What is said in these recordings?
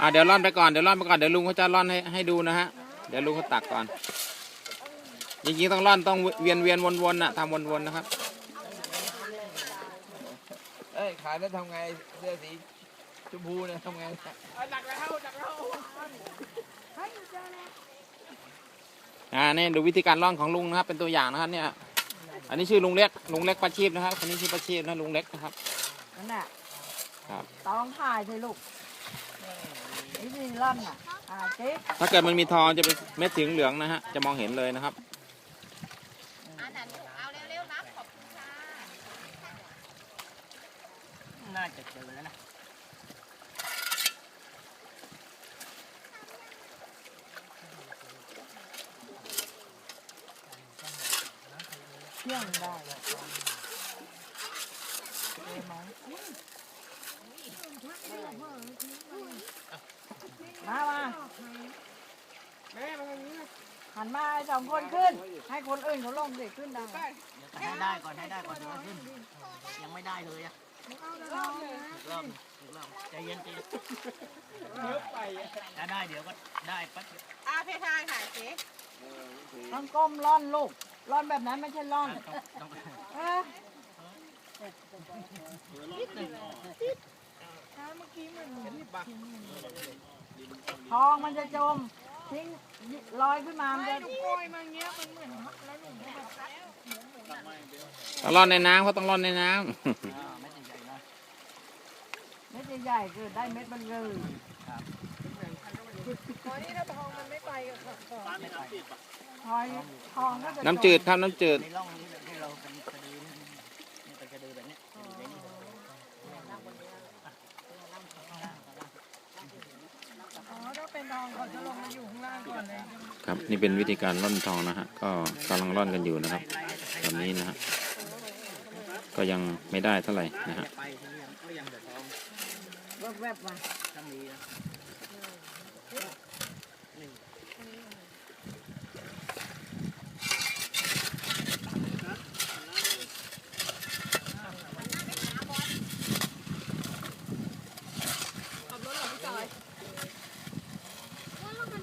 อ่าเดี๋ยวร่อนไปก่อนเดี๋ยวร่อนไปก่อนเดี๋ยวลุงเขาจะร่อนให้ให้ดูนะฮะเดี๋ยวลุงเขาตักก่อนจริงๆต้องร่อนต้องเวียนเวียนวนๆน่ะทำวนๆนะครับเอ้ยขายแล้วทำไงเสื้อสีชมพูเนี่ยทำไงอ่านี่ดูวิธีการร่อนของลุงนะครับ เป็นตัวอย่างนะครับเนี่ย อันนี้ชื่อลุงเล็กลุงเล็กประชีพนะครับคนนี้ชื่อประชีพนะลุงเล็กนะครับนั่นน่ะครับต้องถ่ายสิลูกนี่สิ ล่อนน่ะอ่าเจ๊ถ้าเกิดมันมีทองจะเป็นเม็ดสีเหลืองนะฮะ จะมองเห็นเลยนะครับ อันนั้นเอาเร็วๆนะขอบคุณค่ะน่าจะเจอแล้วนะเที่ยงได้เลยเจ๊ไห มมามาหันมาไอ้สองคนขึ้น ให้คนอื่นเขาลงสิขึ้นได้เดี๋ยวให้ได้ก่อนให้ได้ก่อนเดี๋ยวขึ้น ยังไม่ได้เลยอะอีกรอบอีกรอบใจเย็นใจเย็นถ้าได้เดี๋ยวก็ได้ปั๊บเดียวอาเพทายค่ะเจ๊ต้องก้มล่อนลูกล่อนแบบนั้นไม่ใช่ล่อนต้องเออ ทองมันจะจมทิ้งลอยขึ้นมามันจะต้องร่อนในน้ำเขาต้องร่อนในน้ำอ่าไม่ติดใจนะเม็ดใหญ่ๆคือได้เม็ดมันเลยไม่ไปทอยทองก็จะน้ำจืดครับน้ำจืด ในร่องนี้ที่เราเป็นคดีนี่นี่เป็นคดีแบบเนี้ยอยู่ในนี้ อ๋อถ้าเป็นท องเขาจะลงมาอยู่ข้างล่างก่อนเลยครับนี่เป็นวิธีการร่อนทองนะฮะก็กำลังร่อนกันอยู่นะครับตอนนี้นะฮะก็ยังไม่ได้เท่าไหร่นะฮะไปทีนี้ก็ยังเดือดร้อนแวบๆมา ถ้ามีนะ นี่ทำไม่ได้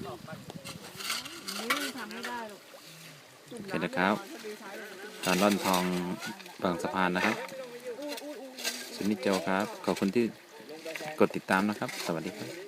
หรอก โอเคนะครับการร่อนทองบางสะพานนะครับสุนิจโจครับ ขอบคุณที่กดติดตามนะครับ สวัสดีครับ